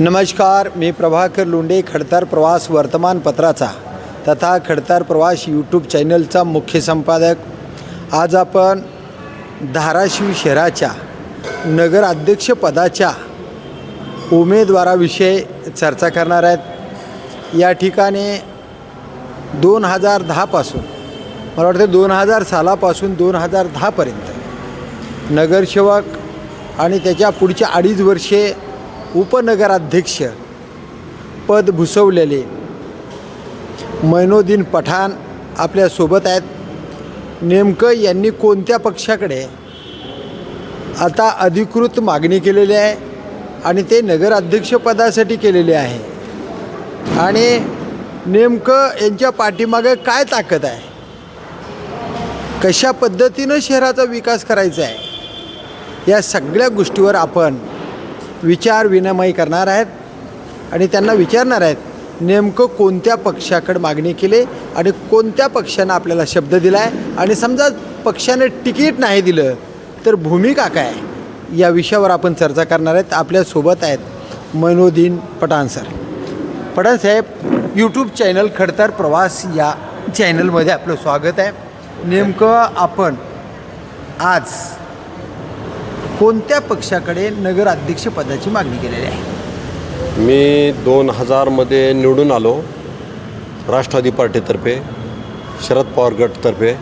नमस्कार मी प्रभाकर लोंडे खडतर प्रवास वर्तमानपत्राचा तथा खडतर प्रवास यूट्यूब चॅनलचा मुख्य संपादक. आज आपण धाराशिव शहराच्या नगर अध्यक्षपदाच्या उमेदवाराविषयी चर्चा करणार आहेत. या ठिकाणी दोन हजार दहापासून मला वाटतं दोन हजार सालापासून दोन हजार दहापर्यंत नगरसेवक आणि त्याच्या पुढच्या अडीच वर्षे उपनगराध्यक्ष पद भुसवलेले मैनुद्दीन पठाण आपल्यासोबत आहेत. नेमकं यांनी कोणत्या पक्षाकडे आता अधिकृत मागणी केलेली आहे आणि ते नगराध्यक्षपदासाठी केलेले आहे? आणि नेमकं यांच्या पाठीमागे काय ताकद आहे? कशा पद्धतीनं शहराचा विकास करायचा आहे? या सगळ्या गोष्टीवर आपण विचार विनिमय करणार आहेत आणि त्यांना विचारणार आहेत नेमकं कोणत्या पक्षाकडे मागणी केली आणि कोणत्या पक्षानं आपल्याला शब्द दिला आहे आणि समजा पक्षाने तिकीट नाही दिलं तर भूमिका काय या विषयावर आपण चर्चा करणार आहेत. आपल्यासोबत आहेत मनोदीन पठाण सर. पठाण साहेब यूट्यूब चॅनल खडतर प्रवास या चॅनलमध्ये आपलं स्वागत आहे. नेमकं आपण आज कोणत्या पक्षाकडे नगराध्यक्षपदाची मागणी केलेली आहे? मी दोन हजारमध्ये निवडून आलो राष्ट्रवादी पार्टीतर्फे शरद पवार गटतर्फे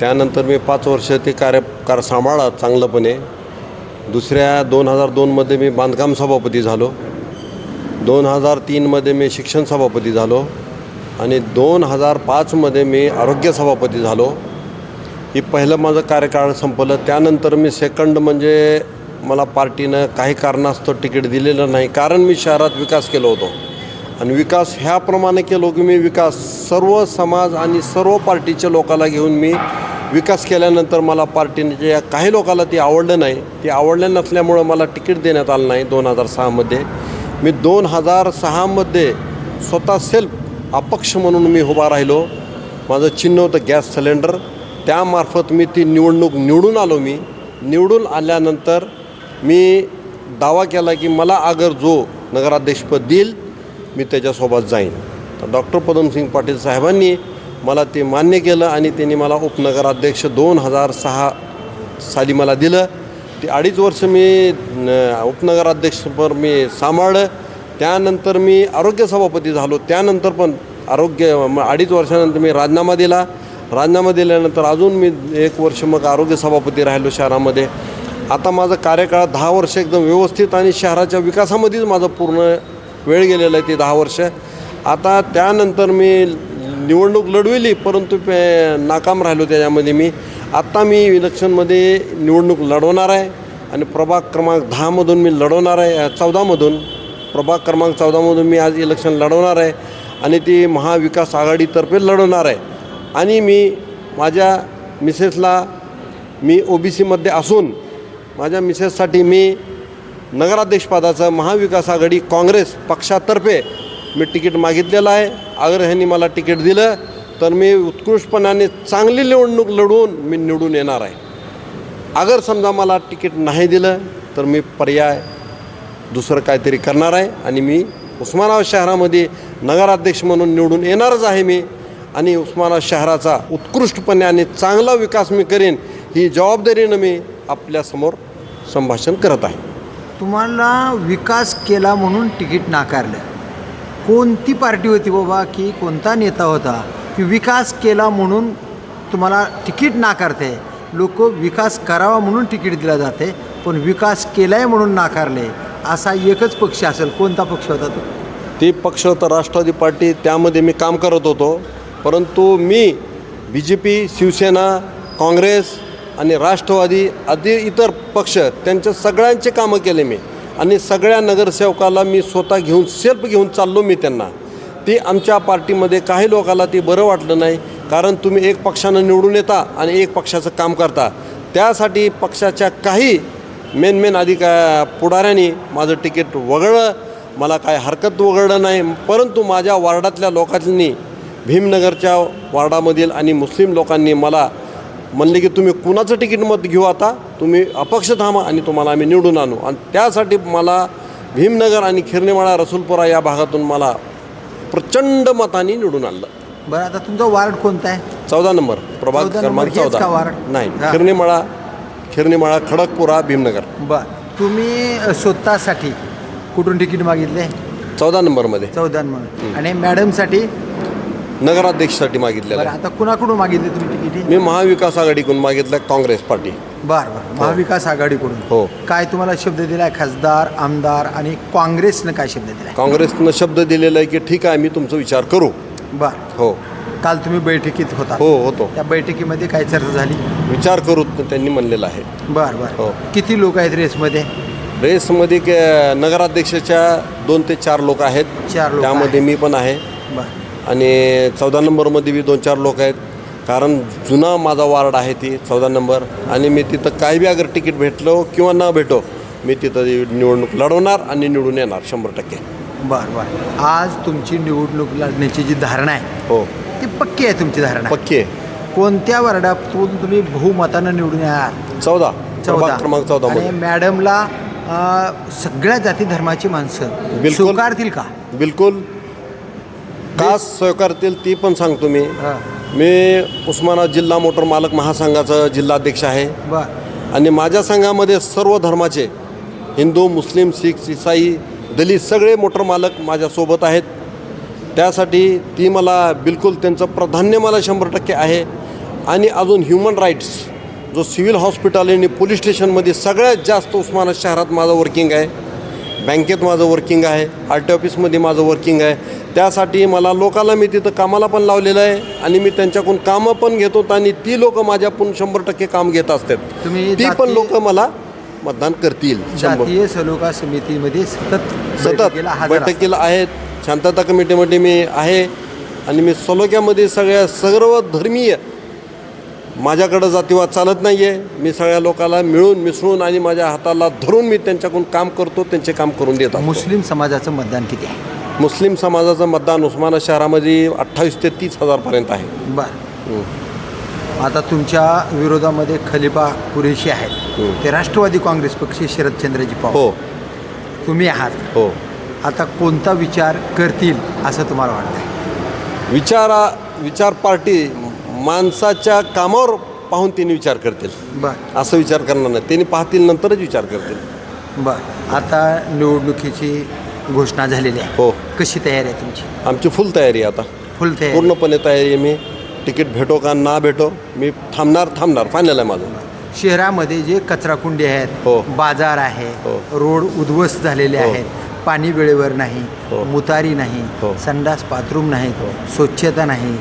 त्यानंतर मी पाच वर्ष ते कार्यकार सांभाळा चांगलंपणे. दुसऱ्या दोन हजार दोनमध्ये मी बांधकाम सभापती झालो. दोन हजार तीनमध्ये मी शिक्षण सभापती झालो. आणि दोन हजार पाचमध्ये मी आरोग्य सभापती झालो. ही पहिलं माझं कार्यकाळ संपलं त्यानंतर मी सेकंड म्हणजे मला पार्टीनं काही कारणास्तव तिकीट दिलेलं नाही. कारण मी शहरात विकास केलो होतो. आणि विकास ह्याप्रमाणे केलो की मी विकास सर्व समाज आणि सर्व पार्टीच्या लोकाला घेऊन मी विकास केल्यानंतर मला पार्टीने काही लोकाला ती आवडलं नाही ती आवडलं नसल्यामुळं मला तिकीट देण्यात आलं नाही दोन हजार सहामध्ये. मी दोन हजार सहामध्ये स्वतः सेल्फ अपक्ष म्हणून मी उभा राहिलो. माझं चिन्ह होतं गॅस सिलेंडर. त्यामार्फत मी ती निवडणूक निवडून आलो मी. निवडून आल्यानंतर मी दावा केला की मला अगर जो नगराध्यक्षपद देईल मी त्याच्यासोबत जाईन. तर डॉक्टर पदमसिंग पाटील साहेबांनी मला ते मान्य केलं आणि त्यांनी मला उपनगराध्यक्ष दोन हजार सहा साली मला दिलं. ते अडीच वर्ष मी उपनगराध्यक्षपद मी सांभाळलं. त्यानंतर मी आरोग्य सभापती झालो. त्यानंतर पण आरोग्य अडीच वर्षानंतर मी राजीनामा दिला. राजीनामा दिल्यानंतर अजून मी एक वर्ष मग आरोग्य सभापती राहिलो शहरामध्ये. आता माझं कार्यकाळ दहा वर्ष एकदम व्यवस्थित आणि शहराच्या विकासामध्येच माझं पूर्ण वेळ गेलेला आहे ते दहा वर्ष. आता त्यानंतर मी निवडणूक लढविली परंतु पे नाकाम राहिलो त्याच्यामध्ये मी. आत्ता मी इलेक्शनमध्ये निवडणूक लढवणार आहे आणि प्रभाग क्रमांक दहामधून मी लढवणार आहे चौदामधून प्रभाग क्रमांक चौदामधून मी आज इलेक्शन लढवणार आहे आणि ती महाविकास आघाडीतर्फे लढवणार आहे. आणि मी माझ्या मिसेसला मी ओ बी सीमध्ये असून माझ्या मिसेससाठी मी नगराध्यक्षपदाचं महाविकास आघाडी काँग्रेस पक्षातर्फे मी तिकीट मागितलेलं आहे. अगर ह्यांनी मला तिकीट दिलं तर मी उत्कृष्टपणाने चांगली निवडणूक लढवून मी निवडून येणार आहे. अगर समजा मला तिकीट नाही दिलं तर मी पर्याय दुसरं काहीतरी करणार आहे आणि मी उस्मानाबाद शहरामध्ये नगराध्यक्ष म्हणून निवडून येणारच आहे मी. आणि उस्मानाबाद शहराचा उत्कृष्टपणे आणि चांगला विकास मी करेन ही जबाबदारीनं मी आपल्यासमोर संभाषण करत आहे. तुम्हाला विकास केला म्हणून तिकीट नाकारलं. कोणती पार्टी होती बाबा की कोणता नेता होता की विकास केला म्हणून तुम्हाला तिकीट नाकारते? लोक विकास करावा म्हणून तिकीट दिला जाते पण विकास केला आहे म्हणून नाकारले असा एकच पक्ष असेल कोणता पक्ष होता तो? ते पक्ष होतं राष्ट्रवादी पार्टी त्यामध्ये मी काम करत होतो. परंतु मी B J P Shiv Sena Congress आणि राष्ट्रवादी आदी इतर पक्ष त्यांच्या सगळ्यांचे कामं केले मी. आणि सगळ्या नगरसेवकाला मी स्वतः घेऊन सेल्फ घेऊन चाललो मी त्यांना. ती आमच्या पार्टीमध्ये काही लोकाला ते बरं वाटलं नाही कारण तुम्ही एक पक्षानं निवडून येता आणि एक पक्षाचं काम करता. त्यासाठी पक्षाच्या काही मेन मेन अधिका पुढाऱ्यांनी माझं तिकीट वगळलं. मला काय हरकत वगळलं नाही. परंतु माझ्या वार्डातल्या लोकांनी भीमनगरच्या वार्डामधील आणि मुस्लिम लोकांनी मला म्हणले की तुम्ही कुणाचं तिकीट मत घेऊ आता? तुम्ही अपक्ष थांबा आणि तुम्हाला आम्ही निवडून आणू. आणि त्यासाठी मला भीमनगर आणि खिरनेमाळा रसूलपुरा या भागातून मला प्रचंड मताने निवडून आणलं. बरं आता तुमचा वार्ड कोणता आहे? चौदा नंबर प्रभाग क्रमांक नंबर चौदा. वार्ड? नाही. खिरनेमाळा खिरनेमाळा खडकपुरा भीमनगर. बरं तुम्ही स्वतःसाठी कुठून तिकीट मागितले? चौदा नंबरमध्ये. चौदा म्हणून आणि मॅडमसाठी नगराध्यक्षसाठी मागितलेलं बरं आहे. आता कुणाकडून मागितले तुम्ही तिकीट? मी महाविकास आघाडीकडून मागितलं काँग्रेस पार्टी. बरं बरं. महाविकास आघाडीकडून. हो. काय तुम्हाला शब्द दिलाय? खासदार आमदार आणि काँग्रेसनं काय शब्द दिलाय? काँग्रेसनं शब्द दिलेला आहे की ठीक आहे मी तुमचा विचार करू. बरं. हो. काल तुम्ही बैठकीत होता. हो होतो. त्या बैठकीमध्ये काय चर्चा झाली? विचार करू त्यांनी म्हणलेलं आहे. बरं बरं. हो. किती लोक आहेत रेसमध्ये? रेसमध्ये के- नगराध्यक्षाच्या दोन ते चार लोक आहेत. चार लोकं त्यामध्ये मी पण आहे. बरं. आणि चौदा नंबरमध्ये बी दोन चार लोक आहेत. कारण जुना माझा वार्ड आहे ती चौदा नंबर. आणि मी तिथं काय बी अगर तिकीट भेटलो किंवा न भेटो मी तिथं निवडणूक लढवणार आणि निवडून येणार शंभर टक्के. बरं बरं. आज तुमची निवडणूक लढण्याची जी धारणा आहे हो. ती पक्की आहे तुमची धारणा? पक्की आहे. कोणत्या वार्डातून तुम्ही बहुमतानं निवडून येणार? चौदा. चौदा. क्रमांक चौदा आणि मॅडमला सगळ्या जाती धर्माची माणसं बिलकुल. स्वीकारतील का? बिलकुल. का स्वीकारतील ती पण सांगतो मी. हां. मी उस्मानाबाद जिल्हा मोटर मालक महासंघाचा जिल्हाध्यक्ष आहे. बर. आणि माझ्या संघामध्ये सर्व धर्माचे हिंदू मुस्लिम शीख इसाई दलित सगळे मोटर मालक माझ्यासोबत आहेत. त्यासाठी ती मला बिलकुल त्यांचं प्राधान्य मला शंभर टक्के आहे. आणि अजून ह्युमन राईट्स जो सिव्हिल हॉस्पिटल आणि पोलीस स्टेशनमध्ये सगळ्यात जास्त उस्मानाबाद शहरात माझं वर्किंग आहे. बँकेत माझं वर्किंग आहे आर टी ऑफिसमध्ये माझं वर्किंग आहे. त्यासाठी मला लोकाला मी तिथं कामाला पण लावलेलं आहे आणि मी त्यांच्याकडून कामं पण घेतो आणि ती लोक माझ्याकडून शंभर टक्के काम घेत असतात. तुम्ही ती पण लोक मला मतदान करतील जातीय सलोखा समितीमध्ये सतत सतत बैठकीला आहेत. शांतता कमिटीमध्ये मी आहे आणि मी सलोक्यामध्ये सगळ्या सर्व धर्मीय माझ्याकडं जातीवाद चालत नाही आहे मी सगळ्या लोकांना मिळून मिसळून आणि माझ्या हाताला धरून मी त्यांच्याकडून काम करतो त्यांचे काम करून देत. मुस्लिम समाजाचं मतदान किती आहे? मुस्लिम समाजाचं मतदान उस्मानाबाद शहरामध्ये अठ्ठावीस ते तीस हजारपर्यंत आहे. बर. आता तुमच्या विरोधामध्ये खलिफा कुरेशी आहेत. ते राष्ट्रवादी काँग्रेस पक्ष शरदचंद्रजी पवार. हो. तुम्ही आहात. हो. आता कोणता विचार करतील असं तुम्हाला वाटतंय? विचारा विचार पार्टी माणसाच्या कामावर पाहून त्यांनी विचार करतील. बर. असं विचार करणार नाही. त्यांनी पाहतील नंतरच विचार करतील. बर. आता निवडणुकीची घोषणा झालेली आहे. हो. कशी तयारी आहे तुमची? आमची फुल तयारी आहे आता. फुल तयारी. पूर्णपणे तयारी आहे मी. तिकीट भेटो का ना भेटो मी थांबणार थांबणार. फायनल आहे माझं. शहरामध्ये जे कचराकुंडी आहेत हो. बाजार आहे हो. रोड उद्ध्वस्त झालेले हो. आहेत पाणी वेळेवर नाही हो. मुतारी नाही हो. संडास बाथरूम नाहीत स्वच्छता नाही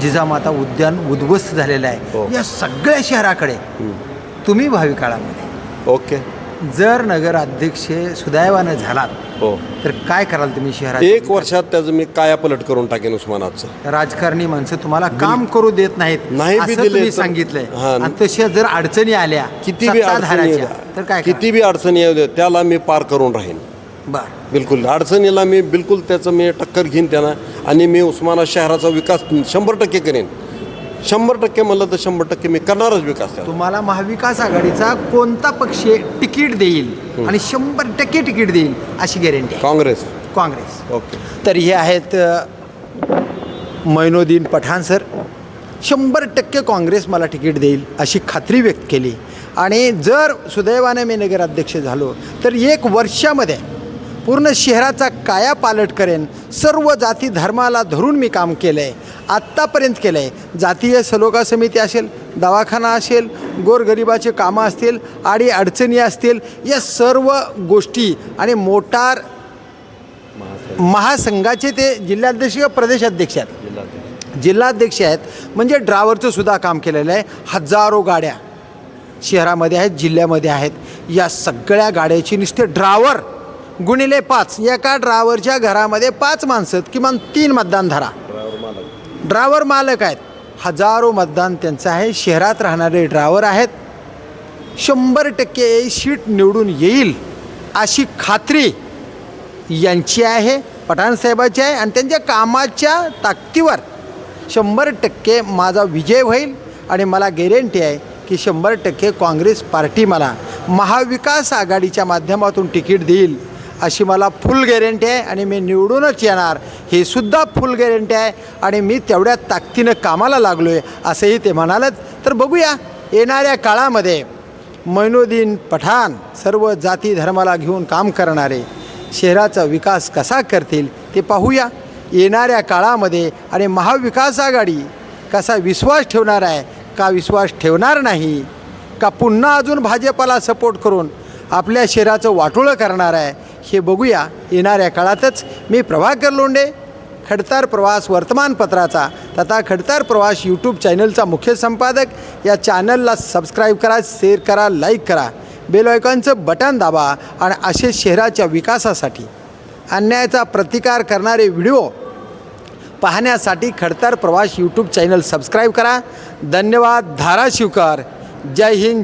जिजामाता उद्यान उद्ध्वस्त झालेलं हो. आहे या सगळ्या शहराकडे तुम्ही भावी काळामध्ये. ओके. जर नगराध्यक्ष सुदैवानं झालात हो. तर काय कराल तुम्ही शहरात? एक वर्षात त्याचं मी कायापलट करून टाकेन उस्मानाचं. राजकारणी माणसं तुम्हाला काम करू देत नाहीत. नाही सांगितलंय. हां. आणि तशा जर अडचणी आल्या किती तर काय. किती बी अडचणी येऊ द्या त्याला मी पार करून राहीन. बर. बिलकुल. अडचणीला मी बिलकुल त्याचं मी टक्कर घेईन त्यांना आणि मी उस्मानाबाद शहराचा विकास शंभर टक्के करेन. शंभर टक्के म्हणलं तर शंभर टक्के मी करणारच विकास तुम्हाला महाविकास आघाडीचा कोणता पक्ष तिकीट देईल आणि शंभर टक्के तिकीट देईल अशी गॅरंटी आहे. काँग्रेस. काँग्रेस. ओके. तर हे आहेत अ, मैनुद्दीन पठाण सर. शंभर टक्के काँग्रेस मला तिकीट देईल अशी खात्री व्यक्त केली. आणि जर सुदैवाने मी नगराध्यक्ष झालो तर एक वर्षामध्ये पूर्ण शहराचा कायापालट करेन. सर्व जाती धर्माला धरून मी काम केलं आहे आत्तापर्यंत केलं आहे जातीय सलोखा समिती असेल दवाखाना असेल गोरगरिबाचे कामं असतील आडी अडचणी असतील या सर्व गोष्टी आणि मोटार महासंघाचे ते जिल्हाध्यक्ष किंवा प्रदेशाध्यक्ष आहेत? जिल्हाध्यक्ष आहेत. म्हणजे ड्रायव्हरचं सुद्धा काम केलेलं आहे. हजारो गाड्या शहरामध्ये आहेत जिल्ह्यामध्ये आहेत. या सगळ्या गाड्याची नुसते ड्रायव्हर गुणिले पाच. एका ड्रायव्हरच्या घरामध्ये पाच माणसं आहेत, किमान तीन मतदान धरा. ड्रायव्हर मालक. आहेत. हजारो मतदान त्यांचं आहे. शहरात राहणारे ड्रायव्हर आहेत. शंभर टक्के शीट निवडून येईल अशी खात्री यांची आहे पठाण साहेबाची आहे आणि त्यांच्या कामाच्या ताकदीवर शंभर टक्के माझा विजय होईल आणि मला गॅरंटी आहे की शंभर टक्के काँग्रेस पार्टी मला महाविकास आघाडीच्या माध्यमातून तिकीट देईल. अशी मला फुल गॅरंटी आहे आणि मी निवडूनच येणार. हे सुद्धा फुल गॅरंटी आहे आणि मी तेवढ्या ताकदीनं कामाला लागलो आहे असंही ते म्हणालत. तर बघूया येणाऱ्या काळामध्ये मैनुद्दीन पठाण सर्व जाती धर्माला घेऊन काम करणारे शहराचा विकास कसा करतील ते पाहूया. येणाऱ्या काळामध्ये आणि महाविकास आघाडी कसा विश्वास ठेवणार आहे का विश्वास ठेवणार नाही का पुन्हा अजून भाजपाला सपोर्ट करून आपल्या शहराचं वाटोळं करणार आहे हे बघूया. येणाऱ्या काळातच मी प्रभाकर लोंडे खडतार प्रवास वर्तमानपत्राचा तथा खडतार प्रवास यूट्यूब चॅनलचा मुख्य संपादक. या चॅनलला सबस्क्राईब करा शेअर करा लाईक करा. बेल आयकॉनचं बटन दाबा आणि असे शहराच्या विकासासाठी अन्यायाचा प्रतिकार करणारे व्हिडिओ पाहण्यासाठी खडतार प्रवास यूट्यूब चॅनल सबस्क्राईब करा. धन्यवाद. धाराशिवकर. जय हिंद.